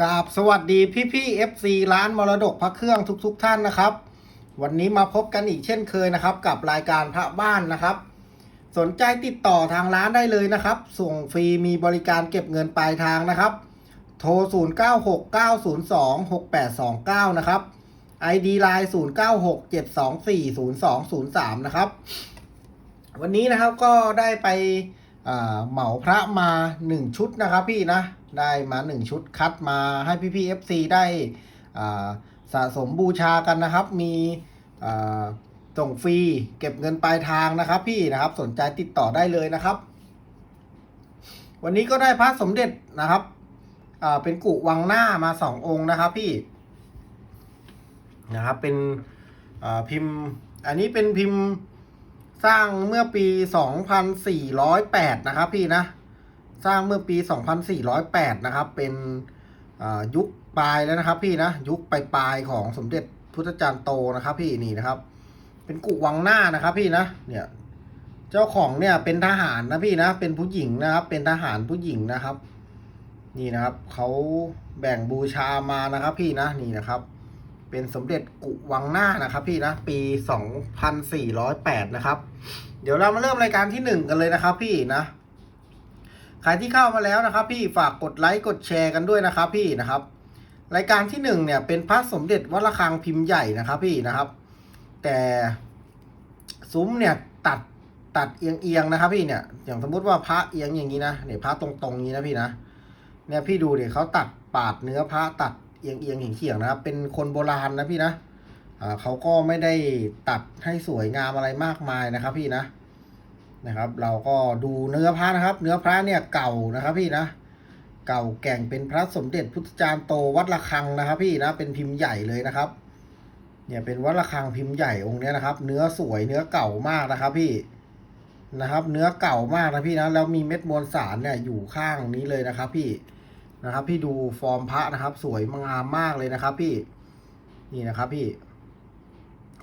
กราบสวัสดีพี่พี่ๆ FC ร้านมรดกพระเครื่องทุกๆทท่านนะครับ วันนี้มาพบกันอีกเช่นเคยนะครับ กับรายการพระบ้านนะครับ สนใจติดต่อทางร้านได้เลยนะครับ ส่งฟรีมีบริการเก็บเงินปลายทางนะครับ โทร 0969026829 นะครับ ID Line 0967240203 นะครับ วันนี้นะครับก็ได้ไปเหมาพระมาหนึ่งชุดนะครับพี่นะ ได้มาหนึ่งชุดคัดมาให้พี่พี่เอฟซีได้สะสมบูชากันนะครับ มีส่งฟรีเก็บเงินปลายทางนะครับ พี่นะครับสนใจติดต่อได้เลยนะครับ วันนี้ก็ได้พระสมเด็จนะครับเป็นกุวังหน้ามาสององค์นะครับ พี่นะครับเป็นพิมพ์ อันนี้เป็นพิมพ์สร้างเมื่อปี 2408 นะครับพี่นะ สร้างเมื่อปี 2408 นะครับ เป็นยุคปลายแล้วนะครับ พี่นะ ยุคปลายปลายของสมเด็จพุทธจารย์โตนะครับ พี่นี่นะครับ เป็นกุวังหน้านะครับ พี่นะ เนี่ย เจ้าของเนี่ยเป็นทหารนะพี่นะ เป็นผู้หญิงนะครับ เป็นทหารผู้หญิงนะครับ นี่นะครับเขาแบ่งบูชามานะครับ พี่นะ นี่นะครับ เป็นสมเด็จกุวังหน้านะครับ พี่นะ ปี 2408 นะครับ เดี๋ยวเรามาเริ่มรายการที่หนึ่งกันเลยนะครับ พี่นะ ใครที่เข้ามาแล้วนะครับ พี่ฝากกดไลค์กดแชร์กันด้วยนะครับ พี่นะครับ รายการที่หนึ่งเนี่ยเป็นพระสมเด็จวัดระฆังพิมพ์ใหญ่นะครับ พี่นะครับ แต่ซุ้มเนี่ยตัดตัดเอียงเอียงนะครับ พี่เนี่ยอย่างสมมุติว่าพระเอียงอย่างนี้นะเนี่ยพระตรงๆอย่างนี้นะพี่นะเนี่ยพี่ดูเดี๋ยวเขาตัดปาดเนื้อพระตัดเอียงเอียงเฉียงๆนะครับ เป็นคนโบราณนะพี่นะอ่าเขาก็ไม่ได้ตัดให้สวยงามอะไรมากมายนะครับ พี่นะ นะครับ เราก็ดูเนื้อพระนะครับ เนื้อพระเนี่ยเก่านะครับพี่นะ เก่าแก่งเป็นพระสมเด็จพุทธจารย์โตวัดระฆังนะครับ พี่นะเป็นพิมพ์ใหญ่เลยนะครับ เนี่ยเป็นวัดระฆังพิมพ์ใหญ่องค์เนี้ยนะครับ เนื้อสวยเนื้อเก่ามากนะครับ พี่นะครับ เนื้อเก่ามากนะพี่นะแล้วมีเม็ดมวลสารเนี่ยอยู่ข้างนี้เลยนะครับ พี่นะครับ พี่ดูฟอร์มพระนะครับ สวยงามมากเลยนะครับ พี่ นี่นะครับ พี่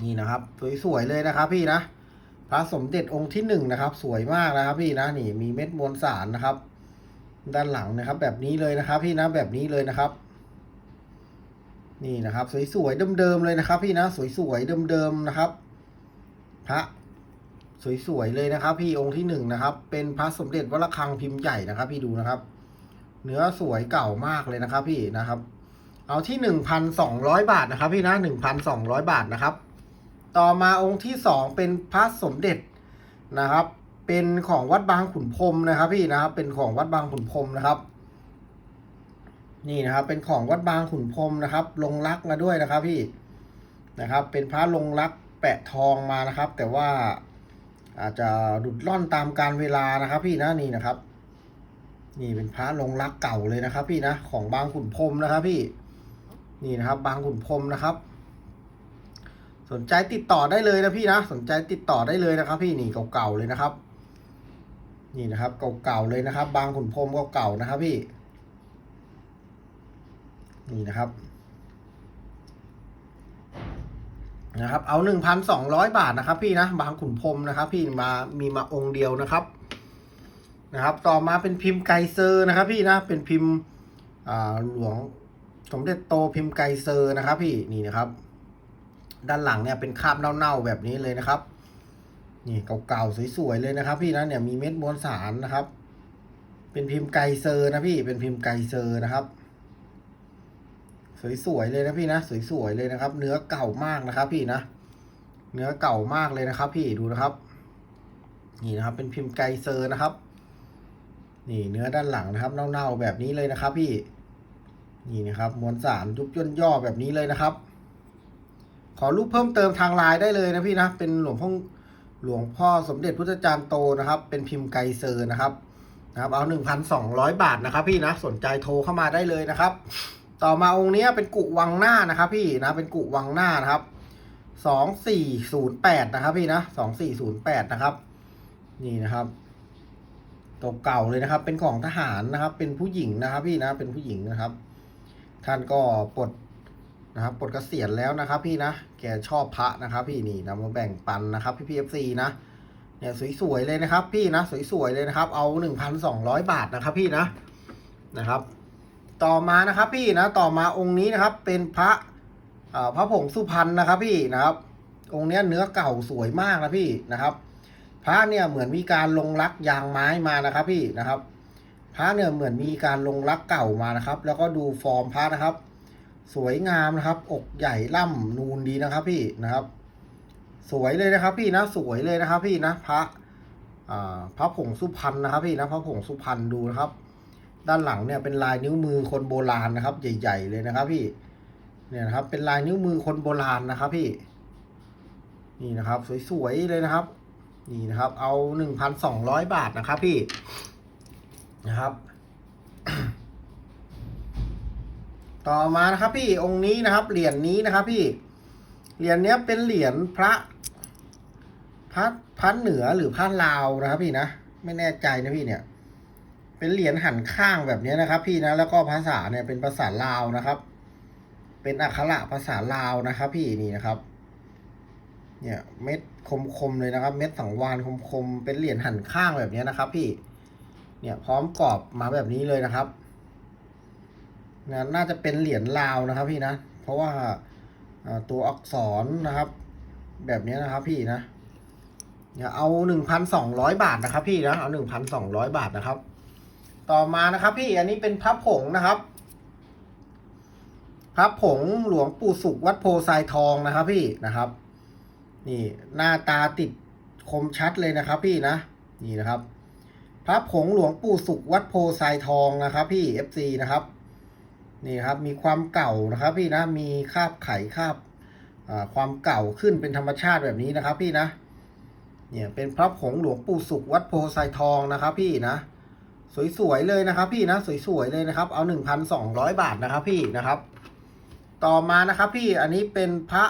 นี่นะครับ สวยๆเลยนะครับ พี่นะ พระสมเด็จองค์ที่หนึ่งนะครับ สวยมากนะครับ พี่นะนี่มีเม็ดมวลสารนะครับ ด้านหลังนะครับ แบบนี้เลยนะครับ พี่นะแบบนี้เลยนะครับ นี่นะครับ สวยๆเดิมๆเลยนะครับ พี่นะ สวยๆเดิมๆนะครับ พระสวยๆเลยนะครับ พี่องค์ที่หนึ่งนะครับ เป็นพระสมเด็จวัดระฆังพิมพ์ใหญ่นะครับ พี่ดูนะครับ เนื้อสวยเก่ามากเลยนะครับ พี่นะครับ เอาที่หนึ่งพันสองร้อยบาทนะครับ พี่นะหนึ่งพันสองร้อยบาทนะครับ ต่อมาองค์ที่สองเป็นพระสมเด็จนะครับ เป็นของวัดบางขุนพรมนะครับ พี่นะครับ เป็นของวัดบางขุนพรมนะครับ นี่นะครับ เป็นของวัดบางขุนพรมนะครับ ลงรักมาด้วยนะครับ พี่นะครับ เป็นพระลงรักแปะทองมานะครับ แต่ว่าอาจจะดุดล่อนตามการเวลานะครับ พี่นะนี่นะครับ นี่เป็นพระลงรักเก่าเลยนะครับ พี่นะของบางขุนพรมนะครับ พี่ นี่นะครับ บางขุนพรมนะครับ สนใจติดต่อได้เลยนะพี่นะ สนใจติดต่อได้เลยนะครับ พี่นี่เก่าๆเลยนะครับ นี่นะครับเก่าๆเลยนะครับ บางขุนพรมเก่าๆนะครับ พี่ นี่นะครับ นะครับ เอาหนึ่งพันสองร้อยบาทนะครับ พี่นะบางขุนพรมนะครับ พี่มามีมาองค์เดียวนะครับ นะครับ ต่อมาเป็นพิมพ์ไกเซอร์นะครับ พี่นะเป็นพิมพ์หลวงสมเด็จโตพิมพ์ไกเซอร์นะครับ พี่นี่นะครับ ด้านหลังเนี่ยเป็นคราบเน่าๆแบบนี้เลยนะครับ นี่เก่าๆสวยๆเลยนะครับ พี่นะเนี่ยมีเม็ดมวลสารนะครับ เป็นพิมพ์ไกเซอร์นะพี่เป็นพิมพ์ไกเซอร์นะครับ สวยๆเลยนะพี่นะสวยๆเลยนะครับ เนื้อเก่ามากนะครับ พี่นะเนื้อเก่ามากเลยนะครับ พี่ดูนะครับ นี่นะครับ เป็นพิมพ์ไกเซอร์นะครับ นี่เนื้อด้านหลังนะครับเน่าๆแบบนี้เลยนะครับ พี่นี่นะครับมวลสารยุบย่นย่อแบบนี้เลยนะครับ ขอรูปเพิ่มเติมทางไลน์ได้เลยนะพี่นะ เป็นหลวงพ่อหลวงพ่อสมเด็จพุทธจารย์โตนะครับ เป็นพิมพ์ไกเซอร์นะครับนะครับเอาหนึ่งพันสองร้อยบาทนะครับ พี่นะสนใจโทรเข้ามาได้เลยนะครับ ต่อมาองค์นี้เป็นกุวังหน้านะครับ พี่นะเป็นกุวังหน้านะครับสองสี่ศูนย์แปดนะครับพี่นะสองสี่ศูนย์แปดนะครับ นี่นะครับตัวเก่าเลยนะครับ เป็นของทหารนะครับ เป็นผู้หญิงนะครับ พี่นะเป็นผู้หญิงนะครับ ท่านก็ปลด นะครับปลดเกษียณแล้วนะครับพี่นะ แกชอบพระนะครับพี่นี่นำมาแบ่งปันนะครับพี่พีเอฟซีนะ เนี่ยสวยๆเลยนะครับ พี่นะสวยๆเลยนะครับ เอาหนึ่งพันสองร้อยบาทนะครับพี่นะนะครับ ต่อมานะครับพี่นะ ต่อมาองค์นี้นะครับ เป็นพระพระผงสุพรรณนะครับ พี่นะครับ องค์เนี้ยเนื้อเก่าสวยมากนะพี่นะครับ พระเนี่ยเหมือนมีการลงรักยางไม้มานะครับ พี่นะครับ พระเนี่ยเหมือนมีการลงรักเก่ามานะครับ แล้วก็ดูฟอร์มพระนะครับ สวยงามนะครับ อกใหญ่ล่ำนูนดีนะครับ พี่นะครับ สวยเลยนะครับ พี่นะสวยเลยนะครับ พี่นะพระพระผงสุพรรณนะครับ พี่นะพระผงสุพรรณดูนะครับ ด้านหลังเนี่ยเป็นลายนิ้วมือคนโบราณนะครับ ใหญ่ ๆ เลยนะครับ พี่ เนี่ยนะครับ เป็นลายนิ้วมือคนโบราณนะครับ พี่ นี่นะครับ สวยๆเลยนะครับ นี่นะครับ เอาหนึ่งพันสองร้อยบาทนะครับ พี่นะครับ ต่อมานะครับพี่องค์นี้นะครับเหรียญนี้นะครับพี่เหรียญเนี้ยเป็นเหรียญพระพระพระเหนือหรือพระลาวนะครับพี่นะไม่แน่ใจนะพี่เนี่ย เป็นเหรียญหันข้างแบบนี้นะครับ พี่นะแล้วก็ภาษาเนี่ยเป็นภาษาลาวนะครับ เป็นอักขระภาษาลาวนะครับ พี่นี่นะครับ เนี่ยเม็ดคมๆเลยนะครับ เม็ดสังวานคมๆเป็นเหรียญหันข้างแบบนี้นะครับ พี่ เนี่ยพร้อมกรอบมาแบบนี้เลยนะครับ นะน่าจะเป็นเหรียญลาวนะครับพี่นะ เพราะว่าตัวอักษรนะครับ แบบนี้นะครับพี่นะเนี่ยเอาหนึ่งพันสองร้อยบาทนะครับ พี่นะเอาหนึ่งพันสองร้อยบาทนะครับ ต่อมานะครับ พี่อันนี้เป็นพระผงนะครับพระผงหลวงปู่สุขวัดโพไซทองนะครับ พี่นะครับ นี่หน้าตาติดคมชัดเลยนะครับ พี่นะนี่นะครับ พระผงหลวงปู่สุขวัดโพไซทองนะครับ พี่ FC นะครับ นี่ครับมีความเก่านะครับพี่นะมีคาบไข่คาบความเก่าขึ้นเป็นธรรมชาติแบบนี้นะครับ พี่นะเนี่ยเป็นพระผงหลวงปู่สุขวัดโพไซทองนะครับ พี่นะสวยๆเลยนะครับ พี่นะสวยๆเลยนะครับ เอาหนึ่งพันสองร้อยบาทนะครับ พี่นะครับ ต่อมานะครับ พี่อันนี้เป็นพระ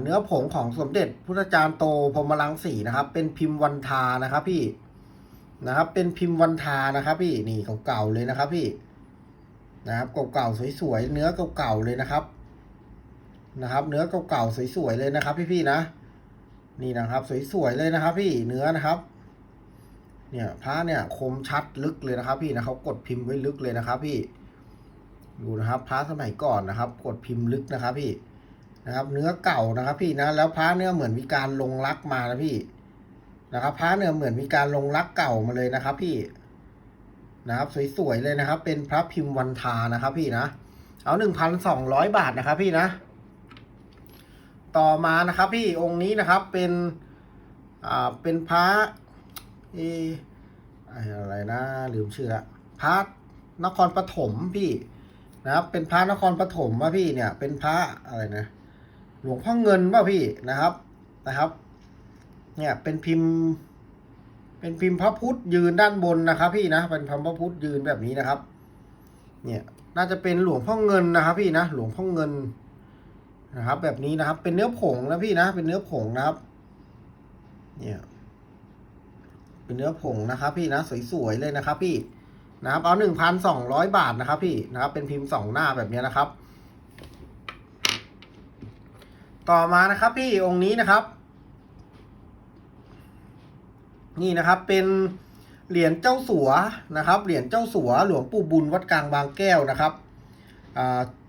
เนื้อผงของสมเด็จพุทธจารย์โตพรหมลังสีนะครับ เป็นพิมพ์วันทานะครับ พี่นะครับ เป็นพิมพ์วันทานะครับ พี่นี่เก่าๆเลยนะครับ พี่ นะครับเก่าๆสวยๆเนื้อเก่าๆเลยนะครับนะครับ เนื้อเก่าๆสวยๆเลยนะครับ พี่ๆนะ นี่นะครับ สวยๆเลยนะครับ พี่เนื้อนะครับ เนี่ยพระเนี่ยคมชัดลึกเลยนะครับ พี่นะเขากดพิมพ์ไว้ลึกเลยนะครับ พี่ดูนะครับพระสมัยก่อนนะครับ กดพิมพ์ลึกนะครับ พี่นะครับ เนื้อเก่านะครับ พี่นะแล้วพระเนี่ยเหมือนมีการลงรักมานะพี่นะครับพระเนี่ยเหมือนมีการลงรักเก่ามาเลยนะครับ พี่ นะครับ สวย ๆ เลยนะครับ เป็นพระพิมพ์วันทานะครับ พี่นะ เอาหนึ่งพันสองร้อยบาทนะครับ พี่นะ ต่อมานะครับ พี่องค์นี้นะครับเป็น อ่า เป็นพระเออะไรนะ ลืมชื่อละพระนครปฐมพี่นะครับ เป็นพระนครปฐมว่าพี่เนี่ย เป็นพระอะไรนะ หลวงพ่อเงินว่าพี่นะครับนะครับ เนี่ยเป็นพิมพ์ เป็นพิมพ์พระพุทธยืนด้านบนนะครับ พี่นะ เป็นพิมพ์พระพุทธยืนแบบนี้นะครับ เนี่ย น่าจะเป็นหลวงพ่อเงินนะครับ พี่นะ หลวงพ่อเงินนะครับ แบบนี้นะครับ เป็นเนื้อผงนะพี่นะ เป็นเนื้อผงนะครับ เนี่ย เป็นเนื้อผงนะครับ พี่นะ สวยๆเลยนะครับ พี่ นะครับ เอาหนึ่งพันสองร้อยบาทนะครับ พี่ นะครับ เป็นพิมพ์สองหน้าแบบนี้นะครับ ต่อมานะครับ พี่องค์นี้นะครับ นี่นะครับเป็นเหรียญเจ้าสัวนะครับ เหรียญเจ้าสัวหลวงปู่บุญวัดกลางบางแก้วนะครับ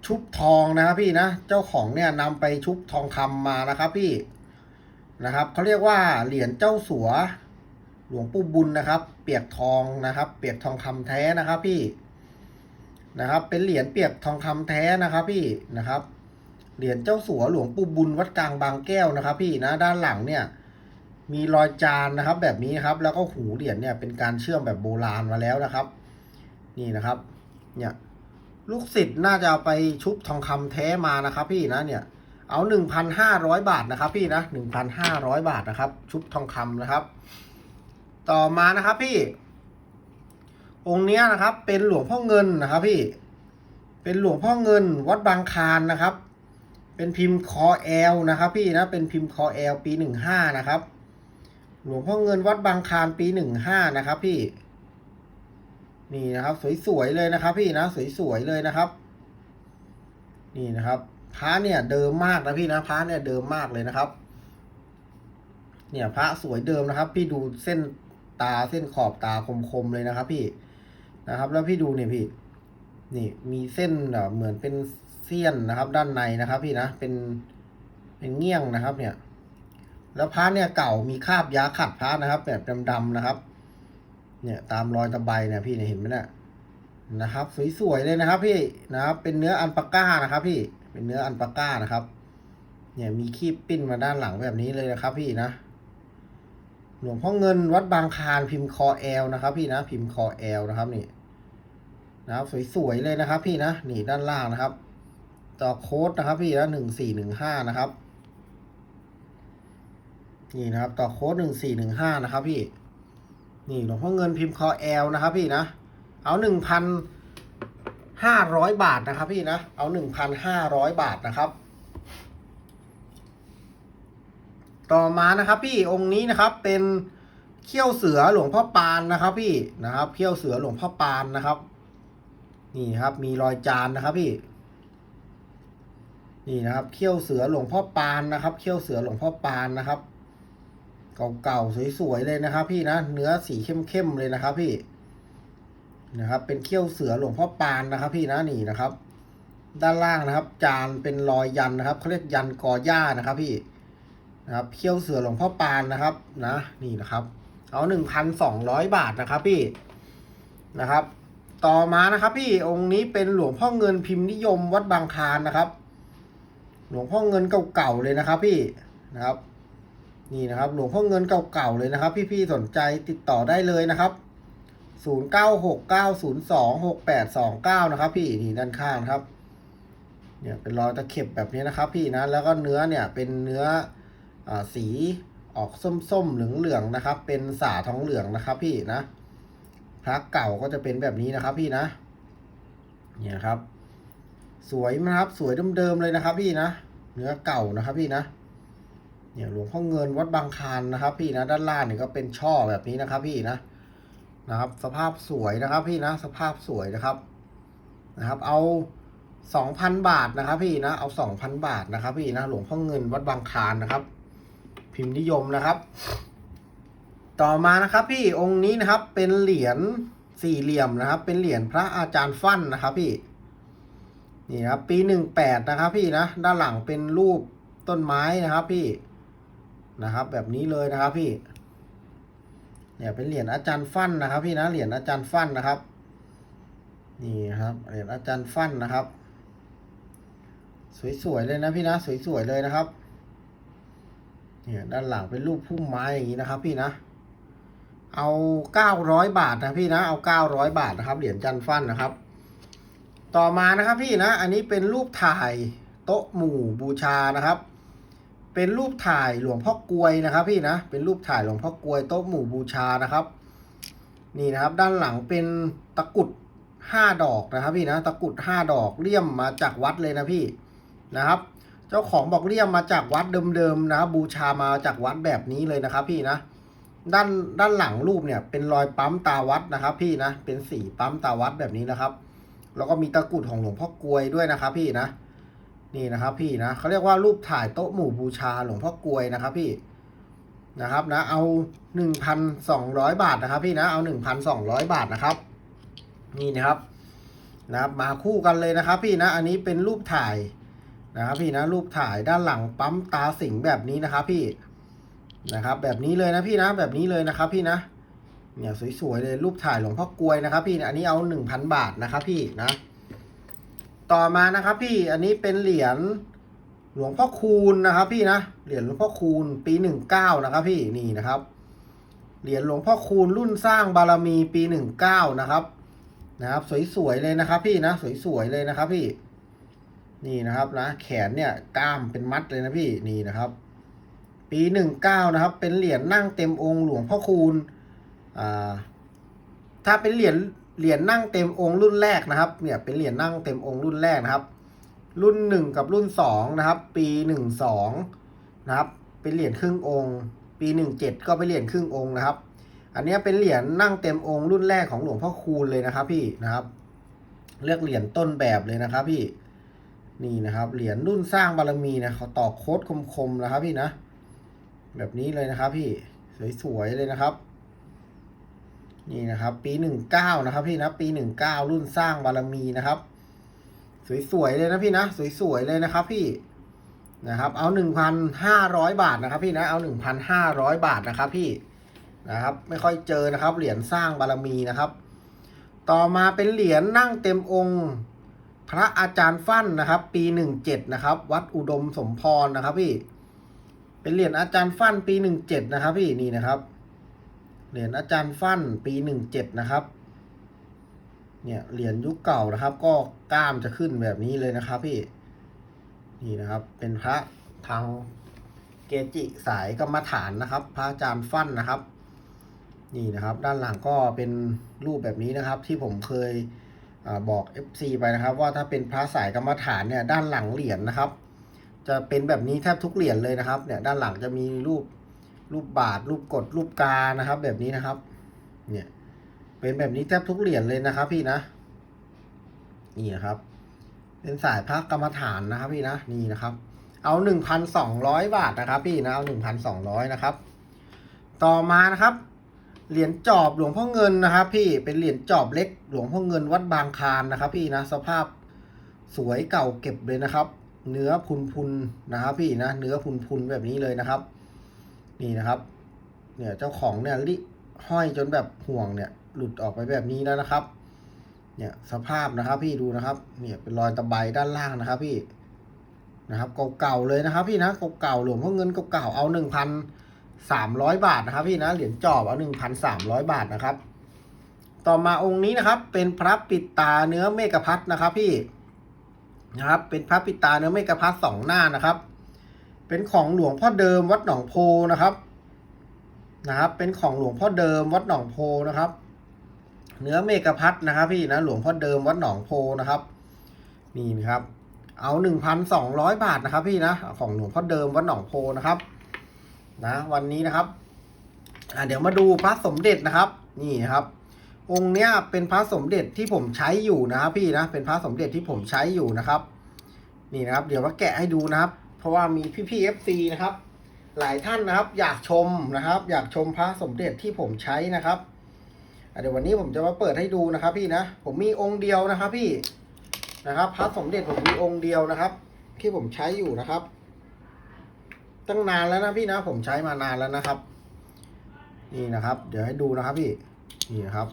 ชุบทองนะครับพี่นะเจ้าของเนี่ยนำไปชุบทองคำมานะครับพี่นะครับเขาเรียกว่าเหรียญเจ้าสัวหลวงปู่บุญนะครับ เปียกทองนะครับ เปียกทองคำแท้นะครับพี่นะครับ เป็นเหรียญเปียกทองคำแท้นะครับพี่นะครับ เหรียญเจ้าสัวหลวงปู่บุญวัดกลางบางแก้วนะครับ พี่นะด้านหลังเนี่ย มีรอยจานนะครับ แบบนี้ครับ แล้วก็หูเหรียญเนี่ยเป็นการเชื่อมแบบโบราณมาแล้วนะครับ นี่นะครับ เนี่ยลูกศิษย์น่าจะาไปชุบทองคำแท้มานะครับพี่นะเนี่ยเอาหนึ่งพันห้าร้อยบาทนะครับ พี่นะหนึ่งพันห้าร้อยบาทนะครับ ชุบทองคำนะครับ ต่อมานะครับพี่ องค์เนี้ยนะครับ เป็นหลวงพ่อเงินนะครับ พี่ เป็นหลวงพ่อเงิน วัดบางคานนะครับ เป็นพิมพ์คอแอลนะครับ พี่นะเป็นพิมพ์คอแอลปีหนึ่งห้านะครับ หลวงพ่อเงินวัดบางคานปีหนึ่งห้านะครับ พี่ นี่นะครับ สวยๆเลยนะครับ พี่นะสวยๆเลยนะครับ นี่นะครับพระเนี่ยเดิมมากนะพี่นะพระเนี่ยเดิมมากเลยนะครับ เนี่ยพระสวยเดิมนะครับ พี่ดูเส้นตาเส้นขอบตาคมๆเลยนะครับ พี่นะครับ แล้วพี่ดูเนี่ยพี่ นี่มีเส้นเหมือนเป็นเสี้ยนนะครับ ด้านในนะครับ พี่นะเป็นเป็นเงี้ยงนะครับ เนี่ย แล้วพระเนี่ยเก่ามีคราบยาขัดพระนะครับ แบบดำๆนะครับ เนี่ยตามรอยตะไบเนี่ยพี่เนี่ยเห็นไหมเนี่ยนะครับ สวยๆเลยนะครับ พี่นะครับ เป็นเนื้ออันปาก้านะครับ พี่เป็นเนื้ออันปาก้านะครับ เนี่ยมีคีบปิ้นมาด้านหลังแบบนี้เลยนะครับ พี่นะหลวงพ่อเงินวัดบางคานพิมพ์คอแอลนะครับ พี่นะพิมพ์คอแอลนะครับนี่นะครับสวยๆเลยนะครับ พี่นะนี่ด้านล่างนะครับต่อโค้ดนะครับ พี่นะหนึ่งสี่หนึ่งห้านะครับ นี่นะครับ ต่อโค้ดหนึ่งสี่หนึ่งห้านะครับพี่ นี่หลวงพ่อเงินพิมพ์คอแอลนะครับพี่นะ เอาหนึ่งพันห้าร้อยบาทนะครับพี่นะ เอาหนึ่งพันห้าร้อยบาทนะครับ ต่อมานะครับพี่องค์นี้นะครับเป็นเขี้ยวเสือหลวงพ่อปานนะครับ พี่นะครับเขี้ยวเสือหลวงพ่อปานนะครับ นี่ครับ มีรอยจานนะครับพี่ นี่นะครับเขี้ยวเสือหลวงพ่อปานนะครับเขี้ยวเสือหลวงพ่อปานนะครับ เก่าๆสวยๆเลยนะครับพี่นะเนื้อสีเข้มๆเลยนะครับพี่นะครับ เป็นเขี้ยวเสือหลวงพ่อปานนะครับ พี่นะนี่นะครับ ด้านล่างนะครับ จานเป็นรอยยันนะครับเขาเรียกยันกอหญ้านะครับ พี่นะครับเขี้ยวเสือหลวงพ่อปานนะครับ นะนี่นะครับ เอาหนึ่งพันสองร้อยบาทนะครับ พี่นะครับ ต่อมานะครับ พี่องค์นี้เป็นหลวงพ่อเงินพิมพ์นิยมวัดบางคลานนะครับ หลวงพ่อเงินเก่าๆเลยนะครับ พี่นะครับ นี่นะครับ หลวงพ่อเงินเก่าๆเลยนะครับ พี่ๆสนใจติดต่อได้เลยนะครับศูนย์เก้าหกเก้าศูนย์สองหกแปดสองเก้านะครับ พี่นี่ด้านข้างครับ เนี่ยเป็นรอยตะเข็บแบบนี้นะครับ พี่นะแล้วก็เนื้อเนี่ยเป็นเนื้ออสีออกส้มๆเหลืองๆนะครับ เป็นสาทองเหลืองนะครับ พี่นะพระเก่าก็จะเป็นแบบนี้นะครับ พี่นะ เนี่ยครับ สวยนะครับ สวยเดิมๆเลยนะครับ พี่นะเนื้อเก่านะครับ พี่นะ เนี่ยหลวงพ่อเงินวัดบางคานนะครับ พี่นะด้านล่างเนี่ยก็เป็นช่อแบบนี้นะครับ พี่นะนะครับ สภาพสวยนะครับ พี่นะสภาพสวยนะครับนะครับ เอาสองพันบาทนะครับ พี่นะเอาสองพันบาทนะครับ พี่นะหลวงพ่อเงินวัดบางคานนะครับ พิมพ์นิยมนะครับ ต่อมานะครับ พี่องค์นี้นะครับ เป็นเหรียญสี่เหลี่ยมนะครับ เป็นเหรียญพระอาจารย์ฟั่นนะครับ พี่นี่นะครับปีหนึ่งแปดนะครับ พี่นะด้านหลังเป็นรูปต้นไม้นะครับ พี่ นะครับ แบบนี้เลยนะครับพี่ เนี่ยเป็นเหรียญอาจารย์ฟันนะครับ พี่นะเหรียญอาจารย์ฟันนะครับ นี่ครับเหรียญอาจารย์ฟันนะครับ สวยๆเลยนะพี่นะสวยๆเลยนะครับ เนี่ยด้านหลังเป็นรูปพุ่มไม้อย่างนี้นะครับ พี่นะ เอาเก้าร้อยบาทนะพี่นะเอาเก้าร้อยบาทนะครับ เหรียญจันฟันนะครับ ต่อมานะครับพี่นะ อันนี้เป็นรูปถ่ายโต๊ะหมู่บูชานะครับ เป็นรูปถ่ายหลวงพ่อกลวยนะครับ พี่นะ เป็นรูปถ่ายหลวงพ่อกลวยโต๊ะหมู่บูชานะครับ นี่นะครับ ด้านหลังเป็นตะกุดห้าดอกนะครับ พี่นะตะกุดห้าดอกเลี่ยมมาจากวัดเลยนะพี่นะครับ เจ้าของบอกเลี่ยมมาจากวัดเดิมๆนะครับบูชามาจากวัดแบบนี้เลยนะครับ พี่นะ ด้านด้านหลังรูปเนี่ย เป็นรอยปั๊มตาวัดนะครับ พี่นะเป็นสีปั๊มตาวัดแบบนี้นะครับ แล้วก็มีตะกุดของหลวงพ่อกลวยด้วยนะครับ พี่นะ นี่นะครับพี่นะเขาเรียกว่ารูปถ่ายโต๊ะหมู่บูชาหลวงพ่อกลวยนะครับพี่นะครับนะเอาหนึ่งพันสองร้อยบาทนะครับ พี่นะเอาหนึ่งพันสองร้อยบาทนะครับ นี่นะครับนะครับ มาคู่กันเลยนะครับ พี่นะอันนี้เป็นรูปถ่ายนะครับพี่นะรูปถ่ายด้านหลังปั๊มตาสิงแบบนี้นะครับพี่นะครับ แบบนี้เลยนะพี่นะ แบบนี้เลยนะครับ พี่นะเนี่ยสวยๆเลยรูปถ่ายหลวงพ่อกลวยนะครับ พี่อันนี้เอาหนึ่งพันบาทนะครับ พี่นะ ต่อมานะครับพี่อันนี้เป็นเหรียญหลวงพ่อคูณนะครับพี่นะเหรียญหลวงพ่อคูณปีหนึ่งเก้านะครับพี่นี่นะครับเหรียญหลวงพ่อคูณรุ่นสร้างบารมีปีหนึ่งเก้านะครับ นะครับ สวยๆเลยนะครับ พี่นะสวยๆเลยนะครับ พี่ นี่นะครับนะแขนเนี่ยกล้ามเป็นมัดเลยนะพี่นี่นะครับ ปีหนึ่งเก้านะครับ เป็นเหรียญนั่งเต็มองค์หลวงพ่อคูณอ่าถ้าเป็นเหรียญ เหรียญนั่งเต็มองค์รุ่นแรกนะครับ เนี่ยเป็นเหรียญนั่งเต็มองค์รุ่นแรกนะครับ รุ่นหนึ่งกับรุ่นสองนะครับ ปีหนึ่งสองนะครับ เป็นเหรียญครึ่งองค์ ปีหนึ่งเจ็ดก็เป็นเหรียญครึ่งองค์นะครับ อันนี้เป็นเหรียญนั่งเต็มองค์รุ่นแรกของหลวงพ่อคูณเลยนะครับพี่นะครับ เลือกเหรียญต้นแบบเลยนะครับพี่นี่นะครับเหรียญรุ่นสร้างบารมีนะเขาต่อโค้ดคมๆนะครับพี่นะ แบบนี้เลยนะครับพี่สวยๆเลยนะครับ นี่นะครับ ปีหนึ่งเก้านะครับพี่นะปีหนึ่งเก้ารุ่นสร้างบารมีนะครับ สวยๆเลยนะพี่นะสวยๆเลยนะครับพี่นะครับ เอาหนึ่งพันห้าร้อยบาทนะครับ พี่นะเอาหนึ่งพันห้าร้อยบาทนะครับ พี่นะครับ ไม่ค่อยเจอนะครับ เหรียญสร้างบารมีนะครับ ต่อมาเป็นเหรียญนั่งเต็มองค์พระอาจารย์ฟั่นนะครับ ปีหนึ่งเจ็ดนะครับ วัดอุดมสมพรนะครับ พี่ เป็นเหรียญอาจารย์ฟั่นปีหนึ่งเจ็ดนะครับ พี่นี่นะครับ เหรียญอาจารย์ฟั่นปีหนึ่งเจ็ดนะครับ เนี่ยเหรียญยุคเก่านะครับ ก็กล้ามจะขึ้นแบบนี้เลยนะครับพี่ นี่นะครับ เป็นพระทางเกจิสายกรรมฐานนะครับ พระอาจารย์ฟั่นนะครับ นี่นะครับ ด้านหลังก็เป็นรูปแบบนี้นะครับ ที่ผมเคยอบอก FC ไปนะครับ ว่าถ้าเป็นพระสายกรรมฐานเนี่ยด้านหลังเหรียญนะครับ จะเป็นแบบนี้แทบทุกเหรียญเลยนะครับ เนี่ยด้านหลังจะมีรูป รูปบาทรูปกดรูปกานะครับ แบบนี้นะครับ เนี่ยเป็นแบบนี้แทบทุกเหรียญเลยนะครับ พี่นะนี่นะครับ เป็นสายพระกรรมฐานนะครับ พี่นะนี่นะครับ เอาหนึ่งพันสองร้อยบาทนะครับ พี่นะเอาหนึ่งพันสองร้อยนะครับ ต่อมานะครับเหรียญจอบหลวงพ่อเงินนะครับพี่เป็นเหรียญจอบเล็กหลวงพ่อเงินวัดบางคานนะครับ พี่นะสภาพสวยเก่าเก็บเลยนะครับ เนื้อพุนพุนนะครับ พี่นะเนื้อพุนพุนๆแบบนี้เลยนะครับ นี่นะครับ เนี่ยเจ้าของเนี่ยลิห้อยจนแบบห่วงเนี่ย หลุดออกไปแบบนี้แล้วนะครับ เนี่ยสภาพนะครับ พี่ดูนะครับ เนี่ยเป็นรอยตะไบด้านล่างนะครับ พี่นะครับเก่าๆเลยนะครับ พี่นะเก่าๆหลวงพ่อเงินเก่าๆเอาหนึ่งพันสามร้อยบาทนะครับ พี่นะเหรียญจอบเอาหนึ่งพันสามร้อยบาทนะครับ ต่อมาองค์นี้นะครับ เป็นพระปิดตาเนื้อเมกพัดนะครับ พี่นะครับ เป็นพระปิดตาเนื้อเมกพัดสองหน้านะครับ เป็นของหลวงพ่อเดิมวัดหนองโพนะครับ นะครับ เป็นของหลวงพ่อเดิมวัดหนองโพนะครับ เนื้อเมกะพัดนะครับ พี่นะหลวงพ่อเดิมวัดหนองโพนะครับ นี่นะครับ เอาหนึ่งพันสองร้อยบาทนะครับ พี่นะของหลวงพ่อเดิมวัดหนองโพนะครับ นะ วันนี้นะครับอ่าเดี๋ยวมาดูพระสมเด็จนะครับ นี่นะครับ องค์เนี้ยเป็นพระสมเด็จที่ผมใช้อยู่นะครับ พี่นะเป็นพระสมเด็จที่ผมใช้อยู่นะครับ นี่นะครับ เดี๋ยวมาแกะให้ดูนะครับ ราะว่ามีพี่ๆเอฟซีนะครับ หลายท่านนะครับ อยากชมนะครับ อยากชมพระสมเด็จที่ผมใช้นะครับเดี๋ยววันนี้ผมจะมาเปิดให้ดูนะครับ พี่นะ ผมมีองค์เดียวนะครับ พี่นะครับพระสมเด็จผมมีองค์เดียวนะครับ ที่ผมใช้อยู่นะครับ ตั้งนานแล้วนะพี่นะ ผมใช้มานานแล้วนะครับ นี่นะครับ เดี๋ยวให้ดูนะครับพี่นี่นะครับ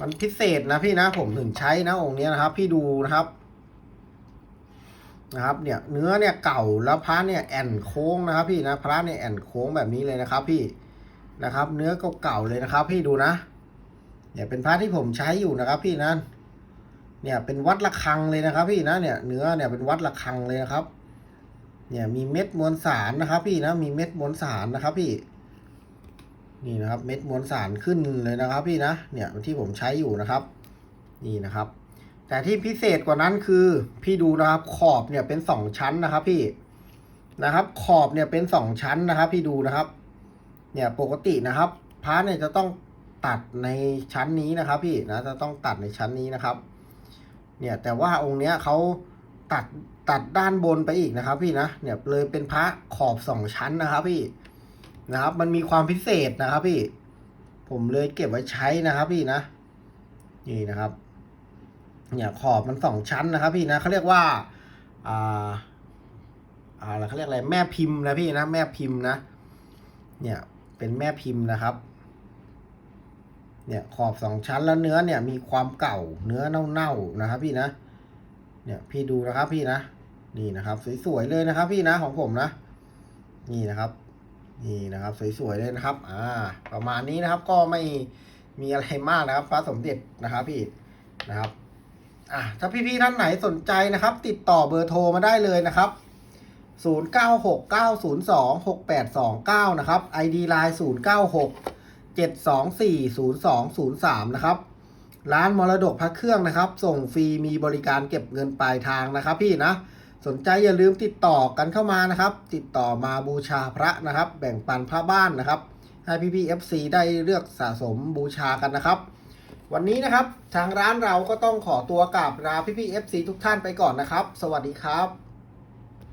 มันพิเศษนะพี่นะ ผมถึงใช้นะองค์นี้นะครับ พี่ดูนะครับ นะครับเนี่ยเนื้อเนี่ยเก่าแล้วพระเนี่ยแอนโค้งนะครับ พี่นะพระเนี่ยแอนโค้งแบบนี้เลยนะครับ พี่นะครับ เนื้อเก่าๆเลยนะครับ พี่ดูนะเนี่ยเป็นพระที่ผมใช้อยู่นะครับ พี่นะเนี่ยเป็นวัดระฆังเลยนะครับ พี่นะเนี่ยเนื้อเนี่ยเป็นวัดระฆังเลยนะครับ เนี่ยมีเม็ดมวลสารนะครับ พี่นะมีเม็ดมวลสารนะครับ พี่ นี่นะครับ เม็ดมวลสารขึ้นเลยนะครับ พี่นะเนี่ยที่ผมใช้อยู่นะครับ นี่นะครับ แต่ที่พิเศษกว่านั้นคือพี่ดูนะครับขอบเนี่ยเป็นสองชั้นนะครับ พี่นะครับ ขอบเนี่ยเป็นสองชั้นนะครับ พี่ดูนะครับ เนี่ยปกตินะครับพระเนี่ยจะต้องตัดในชั้นนี้นะครับ พี่นะจะต้องตัดในชั้นนี้นะครับ เนี่ยแต่ว่าองค์เนี้ยเขาตัดตัดด้านบนไปอีกนะครับ พี่นะเนี่ยเลยเป็นพระขอบสองชั้นนะครับ พี่นะครับ มันมีความพิเศษนะครับ พี่ ผมเลยเก็บไว้ใช้นะครับ พี่นะ นี่นะครับ เนี่ยขอบมันสองชั้นนะครับพี่นะเขาเรียกว่าอ่าอะไรเขาเรียกอะไรแม่พิมพ์นะพี่นะแม่พิมพ์นะ เนี่ยเป็นแม่พิมพ์นะครับ เนี่ยขอบสองชั้นแล้วเนื้อเนี่ยมีความเก่าเนื้อเน่าๆนะครับ พี่นะ เนี่ยพี่ดูนะครับพี่นะ นี่นะครับ สวยๆเลยนะครับ พี่นะของผมนะ นี่นะครับนี่นะครับ สวยๆเลยนะครับ อ่า ประมาณนี้นะครับก็ไม่มีอะไรมากนะครับพระสมเด็จนะครับพี่นะครับ อะถ้าพี่ๆท่านไหนสนใจนะครับ ติดต่อเบอร์โทรมาได้เลยนะครับ 0969026829 นะครับ ID Line 0967240203 นะครับ ร้านมรดกพระเครื่องนะครับ ส่งฟรีมีบริการเก็บเงินปลายทางนะครับ พี่นะ สนใจอย่าลืมติดต่อกันเข้ามานะครับ ติดต่อมาบูชาพระนะครับ แบ่งปันพระบ้านนะครับ ให้พี่พี่ FC ได้เลือกสะสมบูชากันนะครับ วันนี้นะครับ ทางร้านเราก็ต้องขอตัวกราบลาพี่พี่เอฟซีทุกท่านไปก่อนนะครับ สวัสดีครับ